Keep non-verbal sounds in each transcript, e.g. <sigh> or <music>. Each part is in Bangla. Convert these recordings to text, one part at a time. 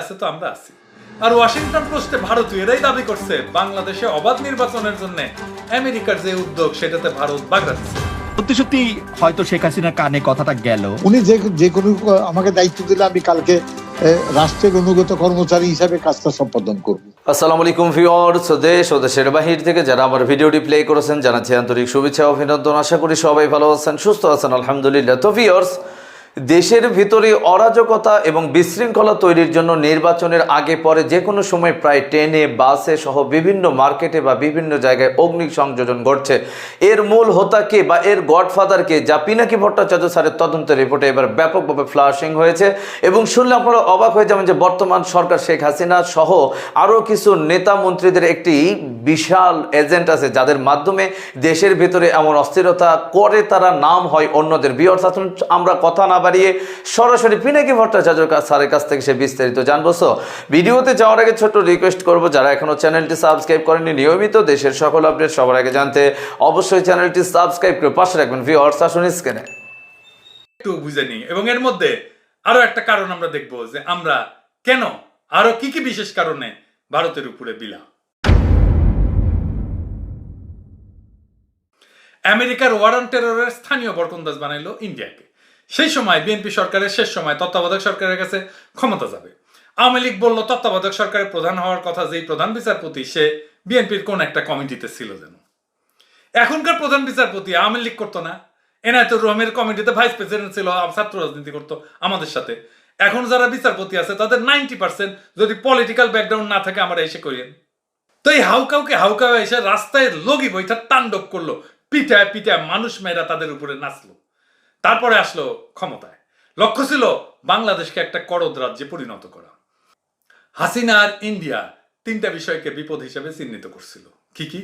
আছে তো আমরা আছি। আর ওয়াশিংটন পোস্টে ভারতীয় এরাই দাবি করছে বাংলাদেশে অবাধ নির্বাচনের জন্য আমেরিকার যে উদ্যোগ সেটাতে ভারত বাগড়া দিচ্ছে সত্যি সত্যি হয়তো শেখ হাসিনার কানে কথাটা গেল। উনি যে যে কোনো আমাকে দায়িত্ব দিলে আমি কালকে রাষ্ট্রের অনুগত কর্মচারী হিসাবে কাজটা সম্পাদন করব। আসসালামু আলাইকুম ভিউয়ার্স দেশ ও দেশের বাহির থেকে যারা আমার ভিডিওটি প্লে করেছেন জানাচ্ছি আন্তরিক শুভেচ্ছা অভিনন্দন। আশা করি সবাই ভালো আছেন সুস্থ আছেন আলহামদুলিল্লাহ। তো ভিউয়ার্স দেশের ভিতরে অরাজকতা এবং বিশৃঙ্খলা তৈরির জন্য নির্বাচনের আগে পরে যে কোনো সময় প্রায় ট্রেনে, বাসে সহ বিভিন্ন মার্কেটে বা বিভিন্ন জায়গায় অগ্নি সংযোজন ঘটছে। এর মূল হোতা কে বা এর গডফাদার কে? যা পিনাকি ভট্টাচার্য স্যারের তদন্ত রিপোর্টে এবার ব্যাপকভাবে ফ্লাশিং হয়েছে এবং শুনলে আপনারা অবাক হয়ে যাবেন যে বর্তমান সরকার শেখ হাসিনা সহ আরও কিছু নেতা মন্ত্রীদের একটি বিশাল এজেন্ট আছে, যাদের মাধ্যমে দেশের ভিতরে এমন অস্থিরতা করে তারা নাম হয় অন্যদের। আসুন আমরা কথা না বাড়িয়ে সরাসরি পিনাকি ভট্টাচার্য স্যারের কাছ থেকে সে বিস্তারিত জানব। সো ভিডিওতে যাওয়ার আগে ছোট্ট রিকোয়েস্ট করব, যারা এখনও চ্যানেলটি সাবস্ক্রাইব করেনি নিয়মিত দেশের সকল আপডেট সবার আগে জানতে অবশ্যই চ্যানেলটি সাবস্ক্রাইব করে পাশে রাখবেন ভিওর্স আসুন স্ক্রিনে একটু বুঝে নিই, এবং এর মধ্যে আরও একটা কারণ আমরা দেখব, যে আমরা কেন, আরও কি কি বিশেষ কারণে ভারতের উপরে বিলা? আমেরিকার ওয়ারান টেররের স্থানীয় বরকন্দাজ বানাইলো ইন্ডিয়াকে। সেই সময় বিএনপি সরকারের শেষ সময় তত্ত্বাবধায়ক সরকারের কাছে ক্ষমতা যাবে। আওয়ামী লীগ বলল, তত্ত্বাবধায়ক সরকারের প্রধান হওয়ার কথা যেই প্রধান বিচারপতি, সে বিএনপির কোন একটা কমিটিতে ছিল যেন। এখনকার প্রধান বিচারপতি আওয়ামী লীগ করতো না। এনায়তুর রহমের কমিটিতে ভাইস প্রেসিডেন্ট ছিল ছাত্র রাজনীতি করতো আমাদের সাথে। এখন যারা বিচারপতি আছে, তাদের নাইনটি পার্সেন্ট যদি পলিটিক্যাল ব্যাকগ্রাউন্ড না থাকে, আমরা এসে করিয়েন। তো এই হাউকাউকে হাউকাউ এসে রাস্তায় লগি বইটা তাণ্ডব করল। পিটায় পিটায় মানুষ মেয়েরা তাদের উপরে নাচলো। তারপরে আসলো ক্ষমতায়। লক্ষ্য ছিল বাংলাদেশকে একটা করদ রাজ্যে পরিণত করা। হাসিনা আর ইন্ডিয়া তিনটা বিষয়কে বিপদ হিসেবে চিহ্নিত করছিল। কি কি?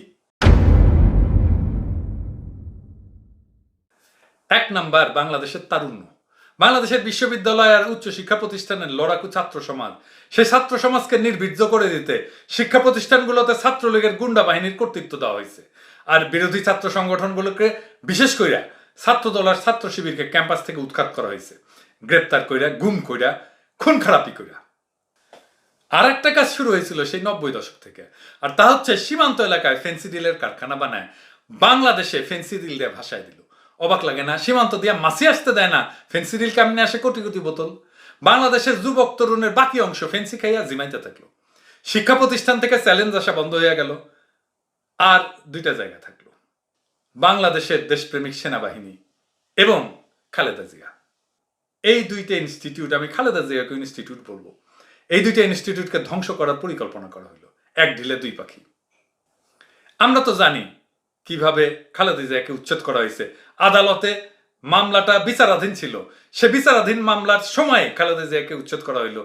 এক নাম্বার, বাংলাদেশের তারুণ্য। বাংলাদেশের বিশ্ববিদ্যালয় আর উচ্চ শিক্ষা প্রতিষ্ঠানের লড়াকু ছাত্র সমাজ। সেই ছাত্র সমাজকে নির্বীর্য করে দিতে শিক্ষা প্রতিষ্ঠানগুলোতে ছাত্রলীগের গুন্ডা বাহিনীর কর্তৃত্ব দেওয়া হয়েছে। আর বিরোধী ছাত্র সংগঠনগুলোকে বিশেষ কইরা ছাত্র দল আর ছাত্র শিবিরকে ক্যাম্পাস থেকে উৎখাত করা হয়েছে। গ্রেপ্তার কইরা, গুম কইরা, খুন খারাপি কইরা। আর একটা কাজ শুরু হয়েছিল সেই নব্বই দশক থেকে। আর তা হচ্ছে সীমান্ত এলাকায় ফেন্সিডিলের কারখানা বানায়। বাংলাদেশে ফেন্সিডিল দিয়ে ভাষায় দিল। অবাক লাগে না? সীমান্ত দিয়ে মাসি আসতে দেয় না। ফেন্সিডিল কেমনে আসে কোটি কোটি বোতল? বাংলাদেশের যুবক তরুণের বাকি অংশ ফেন্সি খাইয়া জিমাইতে থাকল। শিক্ষা প্রতিষ্ঠান থেকে চ্যালেঞ্জ আসা বন্ধ হয়ে গেল। আর দুইটা জায়গা থাকল। বাংলাদেশের দেশপ্রেমিক সেনাবাহিনী এবং খালেদা জিয়া। এই দুইটা ইনস্টিটিউট আমি খালেদা জিয়াকে ইনস্টিটিউট বলব। এই দুইটা ইনস্টিটিউটকে ধ্বংস করার পরিকল্পনা করা হলো, এক ঢিলে দুই পাখি। আমরা তো জানি কীভাবে খালেদা জিয়াকে উচ্ছেদ করা হয়েছে। আদালতে মামলাটা বিচারাধীন ছিল। সে বিচারাধীন মামলার সময় খালেদা জিয়াকে উচ্ছেদ করা হইল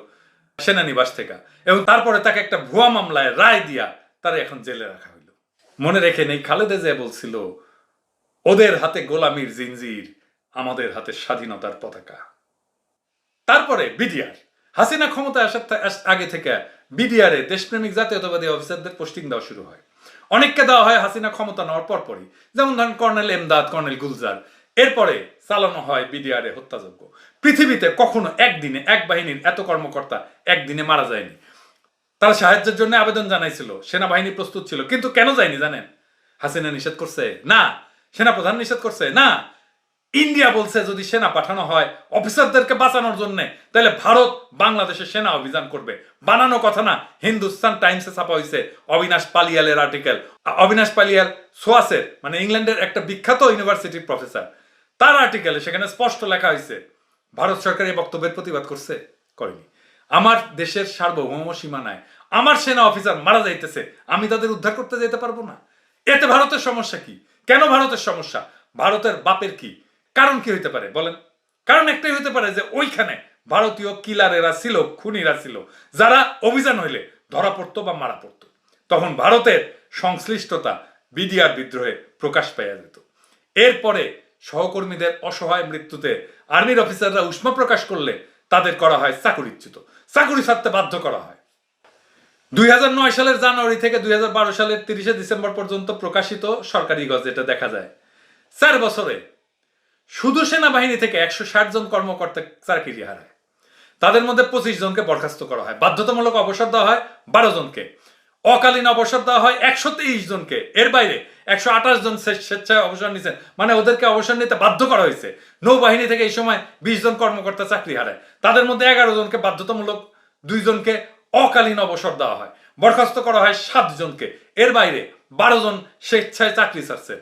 সেনানিবাস থেকে এবং তারপরে তাকে একটা ভুয়া মামলায় রায় দিয়া তারা এখন জেলে রাখা হইল। মনে রেখে নেই, খালেদা জিয়া বলছিল ওদের হাতে গোলামির জিনজির, আমাদের হাতে স্বাধীনতার পতাকা। তারপরে বিডিআর। হাসিনা ক্ষমতায় আসার আগে থেকে বিডিআর এ দেশপ্রেমিক, জাতীয়তাবাদী অফিসারদের পোস্টিং দেওয়া শুরু হয়। অনেককে দেওয়া হয় হাসিনা ক্ষমতা নেওয়ার পরপরই। যেমন ধরেন কর্নেল এমদাদ, কর্নেল গুলজার। এরপরে চালানো হয় বিডিআর এ হত্যাযজ্ঞ। পৃথিবীতে কখনো একদিনে এক বাহিনীর এত কর্মকর্তা একদিনে মারা যায়নি। তারা সাহায্যের জন্য আবেদন জানাইছিল, সেনাবাহিনী প্রস্তুত ছিল, কিন্তু কেন যায়নি জানেন? হাসিনা নিষেধ করছে? না সেনাপ্রধান নিষেধ করছে? না। ইন্ডিয়া বলছে যদি সেনা পাঠানো হয় অফিসারদেরকে বাঁচানোর জন্য, তাহলে ভারত বাংলাদেশে সেনা অভিযান করবে। বানানো কথা না, হিন্দুস্তান টাইমসে ছাপা হয়েছে অবিনাশ পালিয়ালের আর্টিকেল। অবিনাশ পালিয়াল সোয়াসের মানে ইংল্যান্ডের একটা বিখ্যাত ইউনিভার্সিটির প্রফেসর তার আর্টিকেলে সেখানে স্পষ্ট লেখা হয়েছে ভারত সরকার এই বক্তব্যের প্রতিবাদ করছে? করেনি আমার দেশের সার্বভৌম সীমানায় আমার সেনা অফিসার মারা যাইতেছে, আমি তাদের উদ্ধার করতে যেতে পারব না। এতে ভারতের সমস্যা কি? কেন ভারতের সমস্যা? ভারতের বাপের কি? কারণ কি হইতে পারে? বলেন। কারণ একটাই হইতে পারে যে ওইখানে ভারতীয় কিলারেরা ছিল, খুনিরা ছিল, যারা অভিযান হইলে ধরা পড়তো বা মারা পড়তো। তখন ভারতের সংশ্লিষ্টতা বিডিআর বিদ্রোহে প্রকাশ পাইয়া যেত। এরপরে সহকর্মীদের অসহায় মৃত্যুতে আর্মির অফিসাররা উষ্মা প্রকাশ করলে তাদের করা হয় চাকুরিচ্যুত। চাকুরি ছাড়তে বাধ্য করা হয়। দুই হাজার নয় সালের জানুয়ারি থেকে দুই সালের তিরিশে ডিসেম্বর পর্যন্ত প্রকাশিত সরকারি গজেটে দেখা যায়। চার বছরে শুধু সেনাবাহিনী থেকে একশো ষাট জন কর্মকর্তা চাকরি হারায়। তাদের মধ্যে পঁচিশ জনকে বরখাস্ত করা হয়। বাধ্যতামূলক অবসর দেওয়া হয় বারো জনকে। অকালীন অবসর দেওয়া হয় একশো তেইশ জনকে। এর বাইরে একশো আঠাশ জন স্বেচ্ছায় অবসর নিয়েছেন। মানে ওদেরকে অবসর নিতে বাধ্য করা হয়েছে। নৌবাহিনী থেকে এই সময় বিশ জন কর্মকর্তা চাকরি হারায়। তাদের মধ্যে এগারো জনকে বাধ্যতামূলক দুইজনকে অকালীন অবসর দেওয়া হয়। বরখাস্ত করা হয় সাত জনকে। এর বাইরে বারো জন স্বেচ্ছায় চাকরি ছাড়ছে।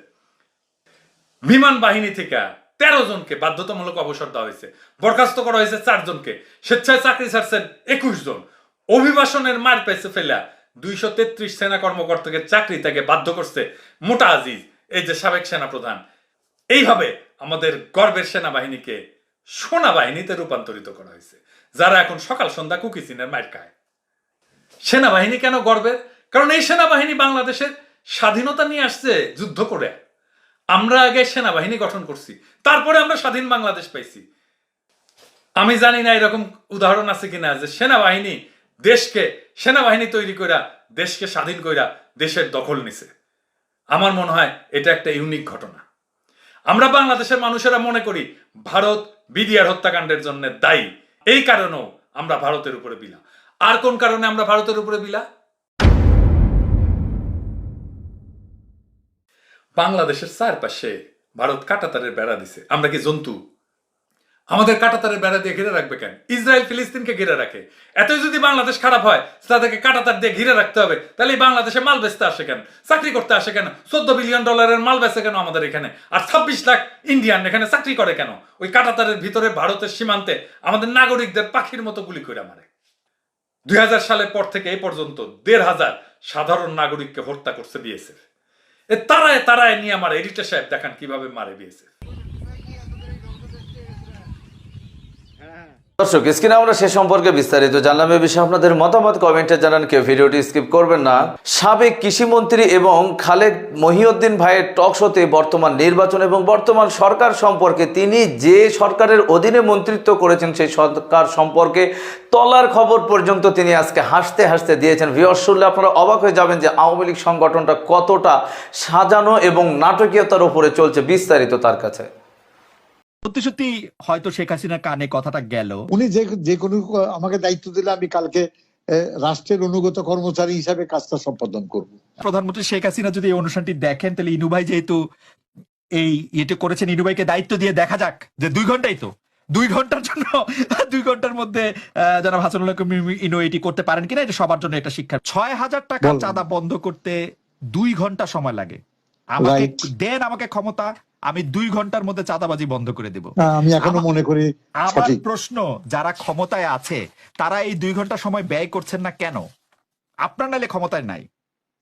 বিমান বাহিনী থেকে তেরো জনকে বাধ্যতামূলক অবসর দেওয়া হয়েছে। বরখাস্ত করা হয়েছে চারজনকে স্বেচ্ছায় চাকরি ছাড়ছেন একুশ জন। অভিবাসনের মার পেছে ফেলা দুইশো তেত্রিশ সেনা কর্মকর্তাকে চাকরি থেকে বাধ্য করছে মোটা আজিজ, এই যে সাবেক সেনা প্রধান এইভাবে আমাদের গর্বের সেনাবাহিনীকে সোনা বাহিনীতে রূপান্তরিত করা হয়েছে, যারা এখন সকাল সন্ধ্যা কুকিচিনের মার খায়। সেনাবাহিনী কেন গর্বের? কারণ এই সেনাবাহিনী বাংলাদেশের স্বাধীনতা নিয়ে আসছে যুদ্ধ করে। আমরা আগে সেনাবাহিনী গঠন করছি, তারপরে আমরা স্বাধীন বাংলাদেশ পাইছি। আমি জানি না এরকম উদাহরণ আছে কিনা যে সেনাবাহিনী দেশকে, সেনাবাহিনী তৈরি কইরা দেশকে স্বাধীন কইরা দেশের দখল নিছে। আমার মনে হয় এটা একটা ইউনিক ঘটনা। আমরা বাংলাদেশের মানুষেরা মনে করি, ভারত বিডিআর হত্যাকাণ্ডের জন্য দায়ী। এই কারণেও আমরা ভারতের উপরে বিলা। আর কোন কারণে আমরা ভারতের উপরে বিলা? বাংলাদেশের চারপাশে ভারত কাটাতারের বেড়া দিছে। আমরা কি জন্তু? আমাদের কাটাতারের বেড়া দিয়ে ঘিরে রাখবে কেন? ইসরায়েল ফিলিস্তিনকে ঘিরে রাখে। এতই যদি বাংলাদেশ খারাপ হয়, তাদেরকে কাটাতার দিয়ে ঘিরে রাখতে হবে। তাহলে বাংলাদেশে মাল বেচতে আসে কেন? চাকরি করতে আসে কেন? চোদ্দ বিলিয়ন ডলারের মাল বেচে কেন আমাদের এখানে? আর ছাব্বিশ লাখ ইন্ডিয়ান এখানে চাকরি করে কেন? ওই কাটাতারের ভিতরে ভারতের সীমান্তে আমাদের নাগরিকদের পাখির মতো গুলি করে মারে। দুই হাজার সালের পর থেকে এই পর্যন্ত দেড় হাজার সাধারণ নাগরিককে হত্যা করছে বিএসএফ। এ তারায় তারায় নিয়ে আমার এডিটর সাহেব দেখান কীভাবে মারে বিএসএফ। দর্শক, স্ক্রিনে আমরা সে সম্পর্কে বিস্তারিত জানলাম। এ বিষয়ে আপনাদের মতামত কমেন্টে জানান, কেউ ভিডিওটি স্কিপ করবেন না। সাবেক কৃষিমন্ত্রী এবং খালেদ মহিউদ্দিন ভাইয়ের টক শোতে বর্তমান নির্বাচন এবং বর্তমান সরকার সম্পর্কে তিনি যে সরকারের অধীনে মন্ত্রিত্ব করেছেন, সেই সরকার সম্পর্কে তলার খবর পর্যন্ত তিনি আজকে হাসতে হাসতে দিয়েছেন। ভিওর শুনলে আপনারা অবাক হয়ে যাবেন যে আওয়ামী লীগ সংগঠনটা কতটা সাজানো এবং নাটকীয়তার উপরে চলছে বিস্তারিত তার কাছে। সত্যি সত্যি হয়তো শেখ হাসিনার কানে কথাটা গেল। উনি যে যে কোনো আমাকে দায়িত্ব দিলে আমি কালকে রাষ্ট্রের অনুগত কর্মচারী হিসাবে কাজটা সম্পাদন করব। প্রধানমন্ত্রী শেখ হাসিনা যদি এই অনুষ্ঠানটি দেখেন তাহলে ইনু ভাই যেহেতু এই ইয়েটা করেছেন ইনু ভাইকে দায়িত্ব দিয়ে দেখা যাক যে দুই ঘন্টাই তো। দুই ঘণ্টার জন্য দুই ঘণ্টার মধ্যে জনাব হাসানুল্লাহ ইনু এটি করতে পারেন কিনা এটা সবার জন্য এটা শিক্ষা ছয় হাজার টাকা চাঁদা বন্ধ করতে দুই ঘণ্টা সময় লাগে। আমাকে দেন আমাকে ক্ষমতা আমি দুই ঘণ্টার মধ্যে চাঁদাবাজি বন্ধ করে দেব। আমি এখনও মনে করি আমার প্রশ্ন যারা ক্ষমতায় আছে তারা এই দুই ঘণ্টা সময় ব্যয় করছেন না কেন? আপনার নাইলে ক্ষমতায় নাই।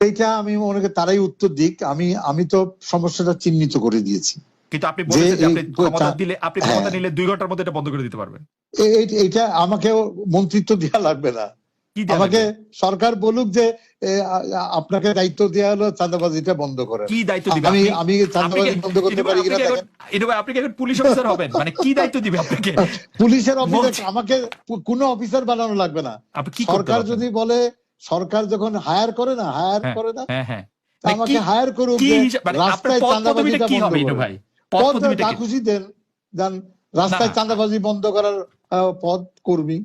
এইটা আমি মনে করি তারাই উত্তর দিক। আমি আমি তো সমস্যাটা চিহ্নিত করে দিয়েছি। কিন্তু আপনি বলেছেন যে আপনি ক্ষমতা দিলে আপনি ক্ষমতা হ্যাঁ। নিলে দুই ঘণ্টার মধ্যে এটা বন্ধ করে দিতে পারবেন। এইটা আমাকে মন্ত্রিত্ব দেওয়া লাগবে না। আমাকে সরকার বলুক যে আপনাকে দায়িত্ব দেওয়া হলো চাঁদাবাজিটা বন্ধ করেন। কি দায়িত্ব দিবে? আমি আমি চাঁদাবাজি বন্ধ করতে পারি কিনা দেখেন। আপনি কি পুলিশ অফিসার হবেন? মানে কি দায়িত্ব দিবে আপনাকে? পুলিশের অফিসার আমাকে কোনো অফিসার বানানো লাগবে না। সরকার যদি বলে সরকার যখন হায়ার করে না হায়ার হ্যাঁ, করে না হ্যাঁ হ্যাঁ। তা আমাকে হায়ার করুক মানে রাস্তায় চাঁদাবাজিটা কি বন্ধ ভাই? পদ? খুশি দেন রাস্তায় চাঁদাবাজি বন্ধ করার পদ কর্মী।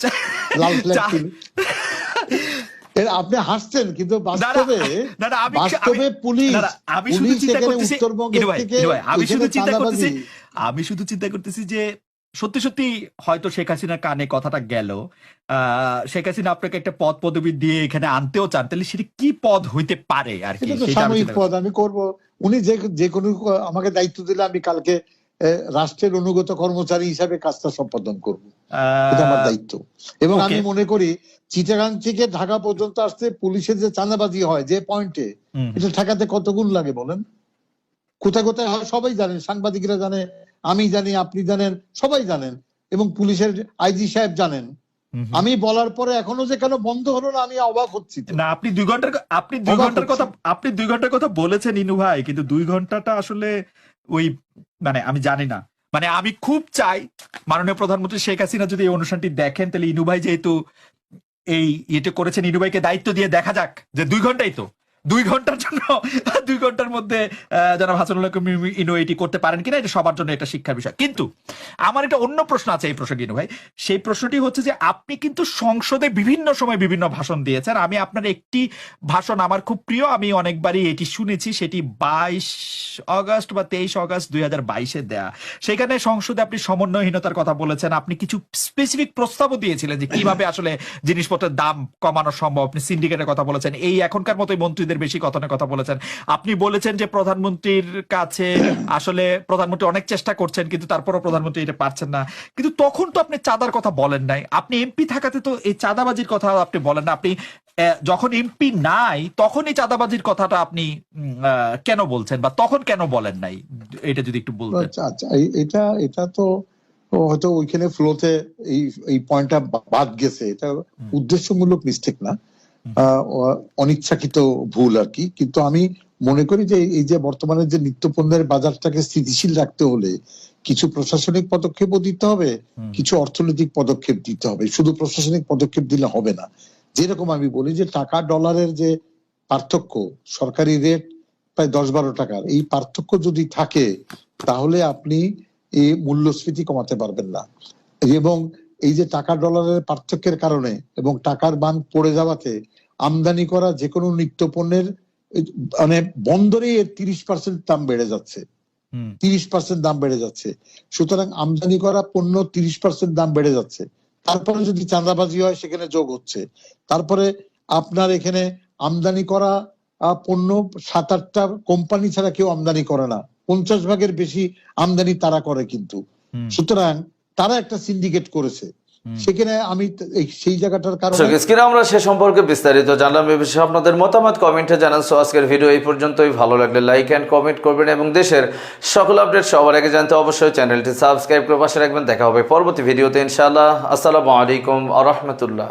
<laughs> লাল ফ্ল্যাগ আপনি হাসছেন কিন্তু বাস্তবে বাস্তবে পুলিশ আমি শুধু চিন্তা করতেছি উত্তরবঙ্গ ইনু ভাই, থেকে ইনু ভাই, আমি শুধু চিন্তা করতেছি আমি শুধু চিন্তা করতেছি যে সত্যি সত্যি হয়তো শেখ হাসিনার কানে কথাটা গেল। আহ, শেখ হাসিনা আপনাকে একটা পদ পদবি দিয়ে এখানে আনতেও চান তাহলে সেটা কি পদ হইতে পারে আর কি? সাময়িক পদ আমি করব। উনি যে যে কোনো আমাকে দায়িত্ব দিলে আমি কালকে রাষ্ট্রের অনুগত কর্মচারী হিসাবে কাজটা সম্পাদন করব। এটা আমার দায়িত্ব। এবং আমি মনে করি চিটাগাং থেকে ঢাকা পর্যন্ত আসতে পুলিশের যে চাঁদাবাজি হয় যে পয়েন্টে এটা ঠেকাতে কত গুণ লাগে বলেন? কোথায় কোথায় হয় সবাই জানেন সাংবাদিকরা জানে আমি জানি আপনি জানেন সবাই জানেন এবং পুলিশের আইজি সাহেব জানেন। আমি বলার পরে এখনও যে কেন বন্ধ হলো না আমি অবাক হচ্ছি না আপনি দুই ঘণ্টার আপনি দুই ঘণ্টার কথা আপনি দুই ঘণ্টার কথা বলেছেন ইনু ভাই কিন্তু দুই ঘন্টাটা আসলে ওই মানে আমি জানি না। মানে আমি খুব চাই মাননীয় প্রধানমন্ত্রী শেখ হাসিনা যদি এই অনুষ্ঠানটি দেখেন, তাহলে ইনুভাই যেহেতু এই ইয়েটা করেছেন ইনুভাইকে দায়িত্ব দিয়ে দেখা যাক যে দুই ঘন্টাই তো। দুই ঘণ্টার জন্য, দুই ঘণ্টার মধ্যে জনাব হাসানুল্লাহ ইনু এটি করতে পারেন কিনা, এটা সবার জন্য একটা শিক্ষার বিষয়। কিন্তু আমার একটা অন্য প্রশ্ন আছে এই প্রসঙ্গে ইনু ভাই। সেই প্রশ্নটি হচ্ছে যে, আপনি কিন্তু সংসদে বিভিন্ন সময় বিভিন্ন ভাষণ দিয়েছেন। আমি আপনার একটি ভাষণ আমার খুব প্রিয়, আমি অনেকবারই এটি শুনেছি, সেটি বাইশ অগস্ট বা তেইশ অগস্ট দুই হাজার বাইশে দেয়া। সেখানে সংসদে আপনি সমন্বয়হীনতার কথা বলেছেন, আপনি কিছু স্পেসিফিক প্রস্তাবও দিয়েছিলেন যে কীভাবে আসলে জিনিসপত্রের দাম কমানো সম্ভব। আপনি সিন্ডিকেটের কথা বলেছেন, এই এখনকার মতোই মন্ত্রীদের বেশি কথার কথা বলেছেন। আপনি বলেছেন যে প্রধানমন্ত্রীর কাছে আসলে প্রধানমন্ত্রী অনেক চেষ্টা করছেন কিন্তু তারপরও প্রধানমন্ত্রী এটা পারছেন না। কিন্তু তখন তো আপনি চাঁদার কথা বলেন নাই। আপনি এমপি থাকাতে তো এই চাঁদাবাজির কথা আপনি বলেন না। আপনি যখন এমপি নাই তখন এই চাঁদাবাজির কথাটা আপনি কেন বলছেন? বা তখন কেন বলেন নাই? এটা যদি একটু বলতেন। আচ্ছা আচ্ছা এটা এটা তো হয়তো ওইখানে ফ্লোতে এই এই পয়েন্টটা বাদ গেছে। এটা উদ্দেশ্যমূলক মিস্টেক না। অনিচ্ছাকৃত ভুল আর কি। কিন্তু আমি মনে করি যে এই যে বর্তমানে যে নিত্যপণ্যের বাজারটাকে স্থিতিশীল রাখতে হলে কিছু প্রশাসনিক পদক্ষেপও দিতে হবে কিছু অর্থনৈতিক পদক্ষেপ দিতে হবে। শুধু প্রশাসনিক পদক্ষেপ দিলে হবে না। যেরকম আমি বলি যে টাকা ডলারের যে পার্থক্য সরকারি রেট প্রায় দশ বারো টাকার এই পার্থক্য যদি থাকে তাহলে আপনি এই মূল্যস্ফীতি কমাতে পারবেন না। এবং এই যে টাকা ডলারের পার্থক্যের কারণে এবং টাকার মান পড়ে যাওয়াতে আমদানি করা যে কোনো নিত্য পণ্যের মানে বন্দরে এর তিরিশ পার্সেন্ট দাম বেড়ে যাচ্ছে। তিরিশ পার্সেন্ট দাম বেড়ে যাচ্ছে। সুতরাং আমদানি করা পণ্য তিরিশ পার্সেন্ট দাম বেড়ে যাচ্ছে। তারপরে যদি চাঁদাবাজি হয় সেখানে যোগ হচ্ছে। তারপরে আপনার এখানে আমদানি করা পণ্য সাত আটটা কোম্পানি ছাড়া কেউ আমদানি করে না। পঞ্চাশ ভাগের বেশি আমদানি তারা করে কিন্তু। সুতরাং তারা একটা সিন্ডিকেট করেছে। সেখানে আমি সেই জায়গাটার কারণে আমরা সে সম্পর্কে বিস্তারিত জানলাম এ বিষয়ে আপনাদের মতামত কমেন্টে জানান। সো আজকের ভিডিও এই পর্যন্তই। ভালো লাগলে লাইক এন্ড কমেন্ট করবেন এবং দেশের সকল আপডেট সবার আগে জানতে অবশ্যই চ্যানেলটি সাবস্ক্রাইব করে পাশে রাখবেন। দেখা হবে পরবর্তী ভিডিওতে ইনশাআল্লাহ। আসসালামু আলাইকুম আ রহমতুল্লাহ।